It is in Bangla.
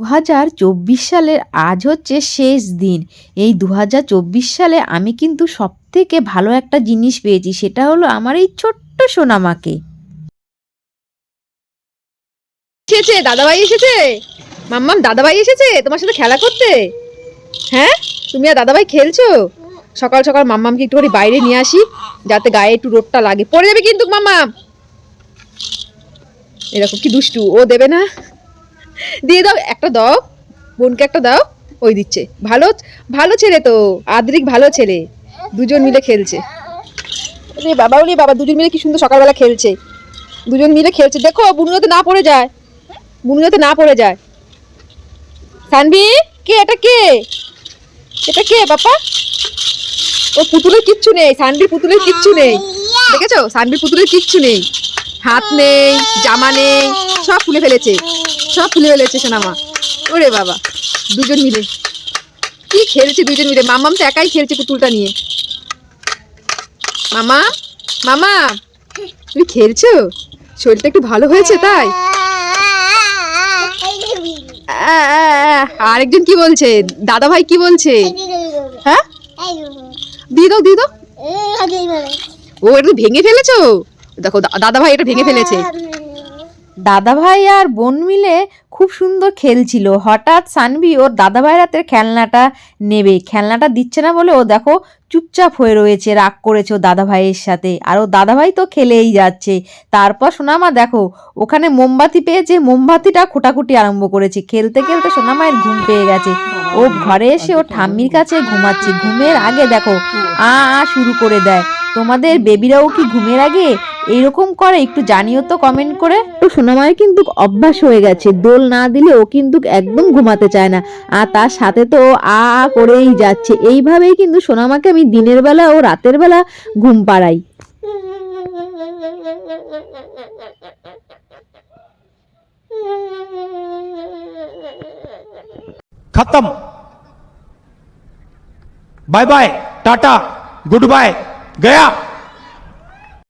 দু হাজার চব্বিশ সালের আজ হচ্ছে শেষ দিন। এই দু হাজার চব্বিশ সালে আমি কিন্তু সব থেকে ভালো একটা জিনিস পেয়েছি, সেটা হলো আমার এই ছোট্ট সোনামাকে। এসেছে, দাদাভাই এসেছে? মাম্মাম, দাদাভাই এসেছে? তোমার সাথে খেলা করতে? হ্যাঁ? তুমি আর দাদাভাই খেলছো? সকাল সকাল মাম্মামকে একটুখানি বাইরে নিয়ে আসি, যাতে গায়ে একটু রোদটা লাগে। পড়ে যাবে কিন্তু মাম্মাম। এরকম কি দুষ্টু? ও দেবে না? দিয়ে দাও, একটা দাও। বোনকে একটা দাও, ওই দিচ্ছে। ভালো ভালো ছেলে তো, আদ্রিক ভালো ছেলে। দুজন মিলে খেলছে। ওরে বাবা ওরে বাবা দুজন মিলে কি সুন্দর সকালবেলা খেলছে। দুজন মিলে খেলছে। দেখো, বুনু যাতে না পড়ে যায়। বুনু যাতে না পড়ে যায়। সানভি, কে এটা কে? এটা কে বাপা ও পুতুলের কিচ্ছু নেই, সানভির পুতুলের কিচ্ছু নেই। দেখেছ? সানভির পুতুলের কিচ্ছু নেই। হাত নেই, জামা নেই, সব খুলে ফেলেছে, সব খুলে ফেলেছে সোনামা। ওরে বাবা, দুজন মিলে। কি খেলছে দুজন মিলে? মামাম তো একাই খেলছে পুতুলটা নিয়ে। মামা মামা তুমি খেলছো? শরীরটা একটু ভালো হয়েছে তাই? আরেকজন কি বলছে? দাদা ভাই কি বলছে? হ্যাঁ? দিয়ে দাও দিয়ে দাও। ও, এটা ভেঙে ফেলেছো? দেখো দাদা ভাই এটা ভেঙে ফেলেছে। দাদাভাই আর বোন মিলে খুব সুন্দর খেলছিল। হঠাৎ সানভি ওর দাদাভাইয়ের হাতের খেলনাটা নেবে। খেলনাটা দিচ্ছে না বলে ও দেখো চুপচাপ হয়ে রয়েছে রাগ করেছে ও দাদাভাইয়ের সাথে। আর ও দাদাভাই তো খেলেই যাচ্ছে। তারপর সোনামা দেখো ওখানে মোমবাতি পেয়েছে মোমবাতিটা খোটাখুটি আরম্ভ করেছে। খেলতে খেলতে সোনামায়ের ঘুম পেয়ে গেছে। ও ঘরে এসে ও ঠাম্মির কাছে ঘুমাচ্ছে। ঘুমের আগে দেখো আ আ শুরু করে দেয়। তোমাদের বেবিরাও কি ঘুমের আগে এইরকম করে একটু জানিও তো কমেন্ট করে। তো সোনামায় কিন্তু অভ্যাস হয়ে গেছে দোল না দিলে ও কিন্তু একদম ঘুমাতে চায় না। আর তার সাথে তো আ করেই যাচ্ছে। এইভাবেই কিন্তু সোনামাকে আমি দিনের বেলা ও রাতের বেলা ঘুম পাড়াই। খতম। Bye bye tata good bye. ગયા